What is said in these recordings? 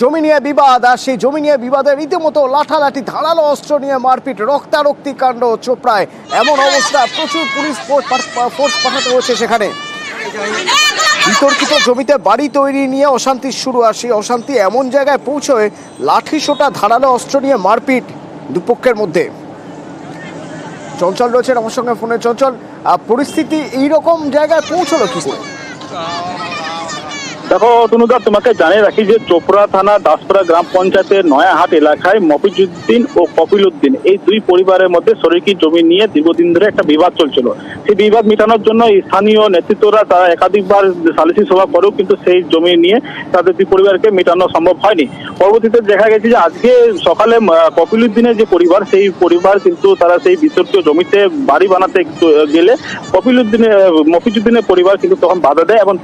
জমি নিয়ে বিবাদ, আর সেই জমি নিয়ে বিবাদের রীতিমতো লাঠালাঠি, ধারালো অস্ত্র নিয়ে মারপিট, রক্তারক্তি কাণ্ড চোপড়ায়। এমন অবস্থা প্রচুর পুলিশ ফোর্স পাঠাতে হয়েছে সেখানে। বিতর্কিত জমিতে বাড়ি তৈরি নিয়ে অশান্তি শুরু, আর সেই অশান্তি এমন জায়গায় পৌঁছয়, লাঠি সোটা, ধারালো অস্ত্র নিয়ে মারপিট দুপক্ষের মধ্যে। চঞ্চল রয়েছেন আমার সঙ্গে ফোনে। চঞ্চল পরিস্থিতি এইরকম জায়গায় পৌঁছলো কি করে? দেখো, তনুদা, তোমাকে জানিয়ে রাখি যে চোপড়া থানা দাসপাড়া গ্রাম পঞ্চায়েতের নয়াহাট এলাকায় মফিজুদ্দিন ও কপিল উদ্দিন এই দুই পরিবারের মধ্যে শরিকি জমি নিয়ে দীর্ঘদিন ধরে একটা বিবাদ চলছিল। সেই বিবাদ মেটানোর জন্য স্থানীয় নেতৃত্বরা তারা একাধিকবার সালিসি সভা করেও কিন্তু সেই জমি নিয়ে তাদের দুই পরিবারকে মেটানো সম্ভব হয়নি। পরবর্তীতে দেখা গেছে যে আজকে সকালে কপিল উদ্দিনের যে পরিবার, সেই পরিবার কিন্তু তারা সেই বিতর্কিত জমিতে বাড়ি বানাতে গেলে কপিল উদ্দিনের মফিজুদ্দিনের পরিবার কিন্তু তখন বাধা দেয় এবং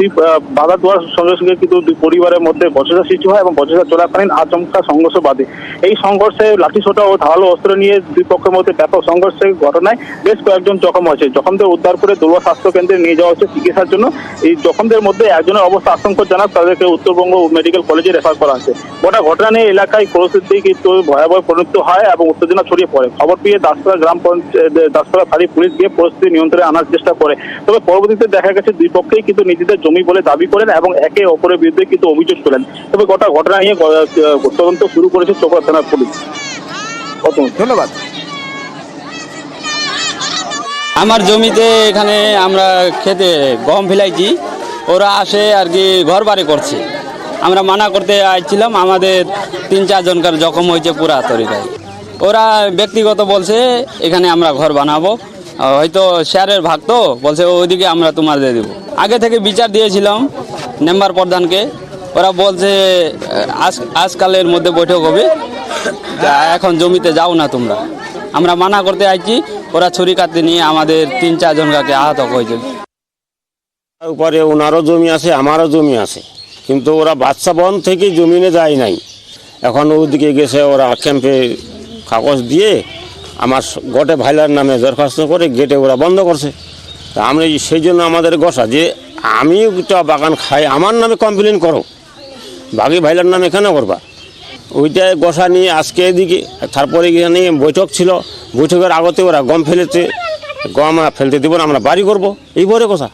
বাধা দেওয়ার সঙ্গে সঙ্গে কিন্তু দুই পরিবারের মধ্যে বচসা সৃষ্টি হয় এবং বচসা চলাকালীন আচমকা সংঘর্ষ বাধে। এই সংঘর্ষে লাঠিসোঁটা ও ধারালো অস্ত্র নিয়ে দুই পক্ষের মধ্যে ব্যাপক সংঘর্ষের ঘটনায় বেশ কয়েকজন জখম হয়েছে। জখমদের উদ্ধার করে দৌড়া স্বাস্থ্য কেন্দ্রে নিয়ে যাওয়া হচ্ছে চিকিৎসার জন্য। এই জখমদের মধ্যে একজনের অবস্থা আশঙ্কাজনক। তাদেরকে উত্তরবঙ্গ মেডিকেল কলেজে রেফার করা হচ্ছে গোটা ঘটনা নিয়ে এলাকায় পরিস্থিতি কিন্তু ভয়াবহ পরিণত হয় এবং উত্তেজনা ছড়িয়ে পড়ে। খবর পেয়ে দাসপাড়া গ্রাম পঞ্চায়েত দাসপাড়া ফাঁড়ি পুলিশ গিয়ে পরিস্থিতি নিয়ন্ত্রণে আনার চেষ্টা করে। তবে পরবর্তীতে দেখা গেছে, দুই পক্ষেই কিন্তু নিজেদের জমি বলে দাবি করেন এবং একে অপরের বিরুদ্ধে কিন্তু অভিযোগ তোলেন। তবে গোটা ঘটনা নিয়ে তদন্ত শুরু করেছে চোপড়া থানার পুলিশ। ধন্যবাদ। আমার জমিতে এখানে আমরা খেতে গম ফেলাইছি। ওরা আসে আর কি ঘর বাড়ি করছে। আমরা মানা করতে আসছিলাম আমাদের তিন চারজনকার জখম হয়েছে পুরা তরিকায়। ওরা ব্যক্তিগত বলছে এখানে আমরা ঘর বানাবো। হয়তো শেয়ারের ভাগ তো বলছে ওইদিকে আমরা তোমাদের দেবো। আগে থেকে বিচার দিয়েছিলাম মেম্বার প্রধানকে, ওরা বলছে, আজ আজকালের মধ্যে বৈঠক হবে। এখন জমিতে যাও না তোমরা। আমরা মানা করতে আইছি, ওরা ছুরি কাটতে নিয়ে আমাদের তিন চারজন কাকে আহত হয়েছে উপরে ওনারও জমি আছে, আমারও জমি আছে। কিন্তু ওরা বাচ্চা বন থেকে জমিনে যায় নাই। এখন ওদিকে গেছে, ওরা ক্যাম্পে কাগজ দিয়ে আমার গটে ভাইলার নামে দরখাস্ত করে গেটে ওরা বন্ধ করছে। তা আমরা সেই জন্য আমাদের গসা যে আমি তো বাগান খাই, আমার নামে কমপ্লেন করো। বাকি ভাইলার নামে কেন করবা। ওইটাই গোসা নিয়ে আজকে এদিকে, তারপরে এখানে বৈঠক ছিল। বৈঠকের আগতে ওরা গম ফেলেছে, গম ফেলতে দেবো না, আমরা বাড়ি করব। এই কথা।